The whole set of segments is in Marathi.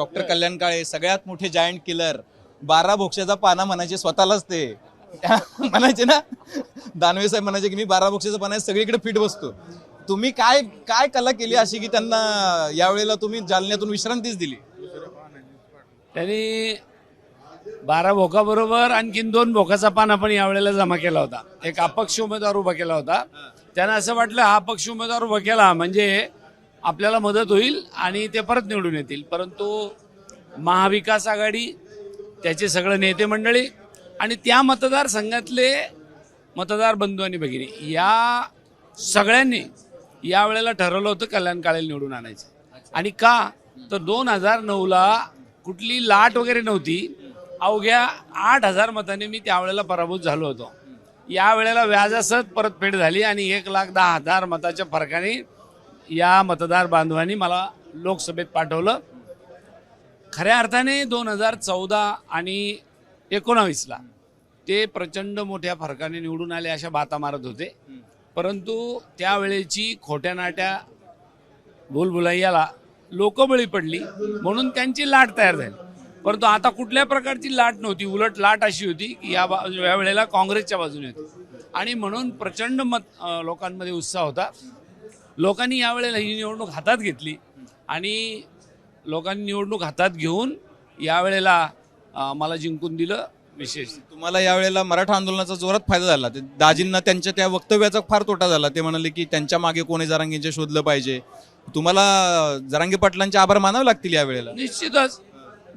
डॉक्टर कल्याण काळे सगळ्यात मोठे जायंट किलर बारा भोक्षाचा पाना म्हणायचे स्वतःलाच ते. म्हणायचे ना? दानवे साहेब म्हणायचे की मी बारा भोक्षाचा पाना सगळीकडे फिट बसतो. तुम्ही काय काय कला केली अशी की त्यांना यावेळेला तुम्ही जालन्यातून विश्रांतीच दिली? त्यांनी बारा भोकाबरोबर आणखीन दोन भोकाचा पान आपण यावेळेला जमा केला होता. एक अपक्ष उमेदवार उभा केला होता. त्यांना असं वाटलं हा अपक्ष उमेदवार उभा केला म्हणजे आपल्याला मदत होईल आणि ते परत निवडून येतील. परंतु महाविकास आघाडी त्याचे सगळे नेते मंडळी आणि त्या मतदारसंघातले मतदार बंधू आणि भगिनी या सगळ्यांनी यावेळेला ठरवलं होतं कल्याण काळे निवडून आणायचं. आणि का? तर दोन हजार नऊला कुठली लाट वगैरे नव्हती. अवघ्या आठ हजार मताने मी त्यावेळेला पराभूत झालो होतो. यावेळेला व्याजासह परतफेड झाली आणि एक लाख दहा हजार मताच्या फरकाने या मतदार बांधवांनी मला लोकसभेत पाठवलं. खऱ्या अर्थाने दोन हजार चौदा आणि एकोणावीसला ते प्रचंड मोठ्या फरकाने निवडून आले अशा बाता मारत होते. परंतु त्यावेळेची खोट्या नाट्या भूलभुलैयाला लोक बळी पडली म्हणून त्यांची लाट तयार झाली. परंतु आता कुठल्या प्रकारची लाट नव्हती उलट लाट अशी होती की या बा या वेळेला काँग्रेसच्या बाजूने होती. आणि म्हणून प्रचंड मत लोकांमध्ये उत्साह होता. लोकांनी यावेळेला ही निवडणूक हातात घेतली आणि लोकांनी निवडणूक हातात घेऊन यावेळेला मला जिंकून दिलं विशेष. तुम्हाला यावेळेला मराठा आंदोलनाचा जोरात फायदा झाला. ते दाजींना त्यांच्या त्या वक्तव्याचा फार तोटा झाला. ते म्हणाले की त्यांच्या मागे कोणी जरांगींचे शोधलं पाहिजे. तुम्हाला जरांगे पाटलांचे आभार मानावे लागतील यावेळेला? निश्चितच.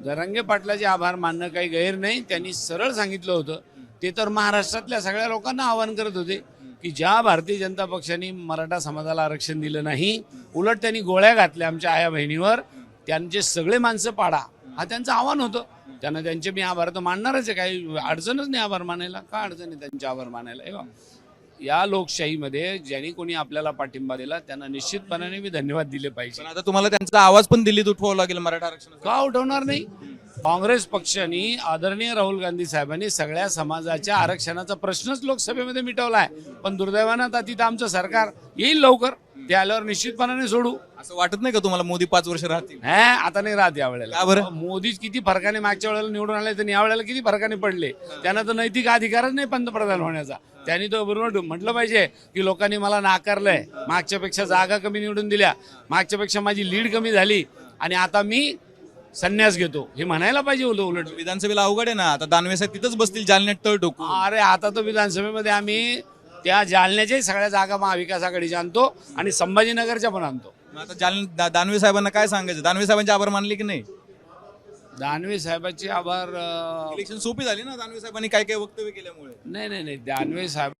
जरांगे पाटलाचे आभार मानणं काही गैर नाही. त्यांनी सरळ सांगितलं होतं. ते तर महाराष्ट्रातल्या सगळ्या लोकांना आवाहन करत होते. की ज्या भारतीय जनता पक्षाने मराठा समाजाला आरक्षण दिलं नाही उलट त्यांनी गोळ्या घातल्या आमच्या आया बहिणीवर त्यांचे सगळे माणसं पाडा. हा त्यांचं आव्हान होतं. त्यांना त्यांचे मी आभार तर मानणारच आहे. काही अडचणच नाही आभार मानायला. का अडचण आहे त्यांचे आभार मानायला? या लोकशाहीमध्ये ज्यांनी कोणी आपल्याला पाठिंबा दिला त्यांना निश्चितपणाने मी धन्यवाद दिले पाहिजे. आता तुम्हाला त्यांचा आवाज पण दिल्लीत उठवावा लागेल मराठा आरक्षणाचा का उठवणार नाही? काँग्रेस पक्षाने आदरणीय राहुल गांधी साहेबांनी सगळ्या समाजाच्या आरक्षणाचा प्रश्नच लोकसभेमध्ये मिटवलाय. पण दुर्दैवानं आता तिथं आमचं सरकार येईल लवकर. ते आल्यावर निश्चितपणाने सोडू. असं वाटत नाही का तुम्हाला मोदी पाच वर्ष राहतील? हा आता नाही राहत यावेळेला. का बरं? मोदीच किती फरकाने मागच्या वेळेला निवडून आले तर यावेळेला किती फरकाने पडले? त्यांना तर नैतिक अधिकारच नाही पंतप्रधान होण्याचा. त्यांनी तो बरोबर म्हटलं पाहिजे की लोकांनी मला नाकारलंय. मागच्या पेक्षा जागा कमी निवडून दिल्या. मागच्या पेक्षा माझी लीड कमी झाली. आणि आता मी संन्यास घेतो. हे म्हणायला पाहिजे होतं उलट. विधानसभेला अवघड आहे ना. आता दानवे साहेब तिथंच बसतील जालन्यात तळ टोकू अरे आता तर विधानसभेमध्ये आम्ही त्या जालन्याच्याही सगळ्या जागा महाविकास आघाडीच्या आणतो आणि संभाजीनगरच्या पण आणतो. मग आता जाल दा- दानवे साहेबांना काय सांगायचं? दानवे साहेबांचे आभार मानले की नाही? दानवे साहेबांचे आभार अं, इलेक्शन सोपी झाली ना दानवे साहेबांनी काय काय वक्तव्य केल्यामुळे? नाही नाही नाही. दानवे साहेब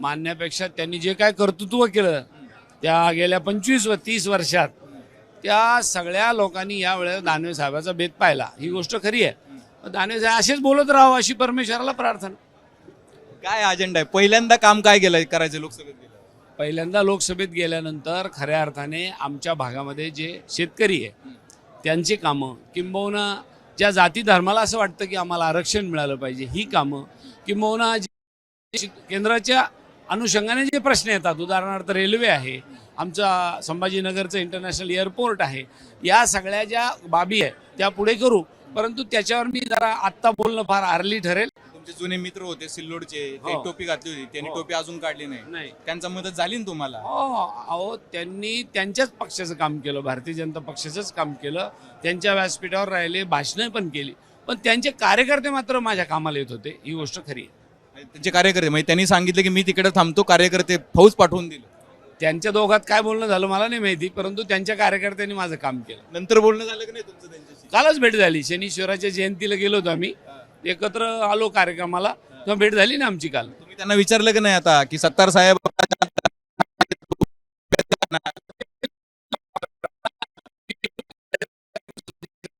मानण्यापेक्षा त्यांनी जे काय कर्तृत्व केलं त्या गेल्या पंचवीस व तीस वर्षात त्या सगळ्या लोकांनी या वेळेला दानवे साहेबाचा भेद पाहिला. ही गोष्ट खरी आहे. दानवे साहेब असेच बोलत राहावं अशी परमेश्वराला प्रार्थना. काय अजेंडा आहे? पहिल्यांदा काम काय केलंय करायचं लोकसभेत? गेलं पहिल्यांदा लोकसभेत गेल्यानंतर खऱ्या अर्थाने आमच्या भागामध्ये जे शेतकरी आहे त्यांची कामं किंबहुना ज्या जाती धर्माला असं वाटतं की आम्हाला आरक्षण मिळालं पाहिजे ही कामं किंबहुना जी केंद्राच्या अनुषंगाने जे प्रश्न येतात उदाहरणार्थ रेल्वे आहे आमचा संभाजीनगरचं इंटरनॅशनल एअरपोर्ट आहे या सगळ्या ज्या बाबी आहे त्या पुढे करू. परंतु त्याच्यावर मी जरा आत्ता बोलणं फार आरली ठरेल. तुमचे जुने मित्र होते सिल्लोडचे ते हो. टोपी घातली होती त्यांनी हो. टोपी अजून काढली नाही. नाही. त्यांचा मदत झाली ना तुम्हाला? हो अहो त्यांनी त्यांच्याच पक्षाचं काम केलं भारतीय जनता पक्षाचंच काम केलं. त्यांच्या व्यासपीठावर राहिले भाषणं पण केली. पण त्यांचे कार्यकर्ते मात्र माझ्या कामाला येत होते ही गोष्ट खरी आहे. त्यांचे कार्यकर्ते म्हणजे त्यांनी सांगितलं की मी तिकडे थांबतो कार्यकर्ते फौज पाठवून दिलं. त्यांच्या दोघात काय बोलणं झालं मला नाही माहिती परंतु त्यांच्या कार्यकर्त्यांनी माझं काम केलं. नंतर बोलणं झालं की नाही तुमचं त्यांच्याशी? कालच भेट झाली शनीश्वराच्या जयंतीला गेलो होतो आम्ही. एकत्र आलो कार्यक्रमाला तेव्हा भेट झाली ना आमची काल. तुम्ही त्यांना विचारलं की नाही आता की सत्तार साहेब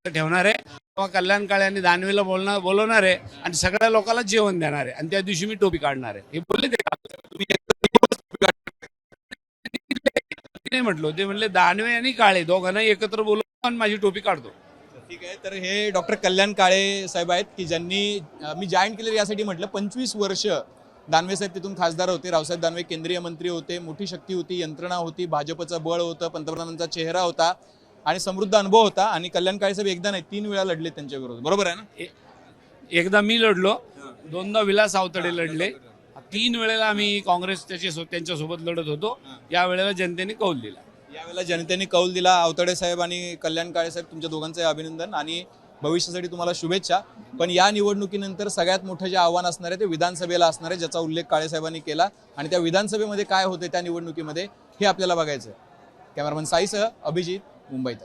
ठेवणार आहे. कल्याण काळे आणि दानवेला बोलणार बोलवणार आहे आणि सगळ्या लोकांना जेवण देणार. आहे आणि त्या दिवशी मी टोपी काढणार. आहे हे बोलले ते नाही म्हटलो ते म्हणले दानवे आणि काळे दोघांना एकत्र बोलून आणि माझी टोपी काढतो. ठीक आहे तर हे डॉक्टर कल्याण काळे साहेब आहेत की ज्यांनी मी जॉईन केलेलं यासाठी म्हटलं पंचवीस वर्ष दानवे साहेब तिथून खासदार होते रावसाहेब दानवे केंद्रीय मंत्री होते मोठी शक्ती होती यंत्रणा होती भाजपचं बळ होतं पंतप्रधानांचा चेहरा होता. आणि समृद्ध अनुभव होता आणि कल्याण काळे साहेब एकदा नाही तीन वेळा लढले त्यांच्या विरोधात. बरोबर आहे ना? एकदा मी लढलो. दोनदा विलास आवतडे लढले. तीन वेळेला आम्ही काँग्रेस त्याच्या सो- त्यांच्यासोबत लढत होतो. या वेळेला जनतेने कौल दिला. यावेळेला जनतेने कौल दिला. आवतडे साहेब आणि कल्याण काळे साहेब तुमच्या दोघांचे अभिनंदन आणि भविष्यासाठी तुम्हाला शुभेच्छा. पण या निवडणुकीनंतर सगळ्यात मोठं जे आव्हान असणार आहे ते विधानसभेला असणार आहे ज्याचा उल्लेख काळे साहेबांनी केला. आणि त्या विधानसभेमध्ये काय होते त्या निवडणुकीमध्ये हे आपल्याला बघायचं आहे कॅमेरामन साईसह अभिजित मुंबईत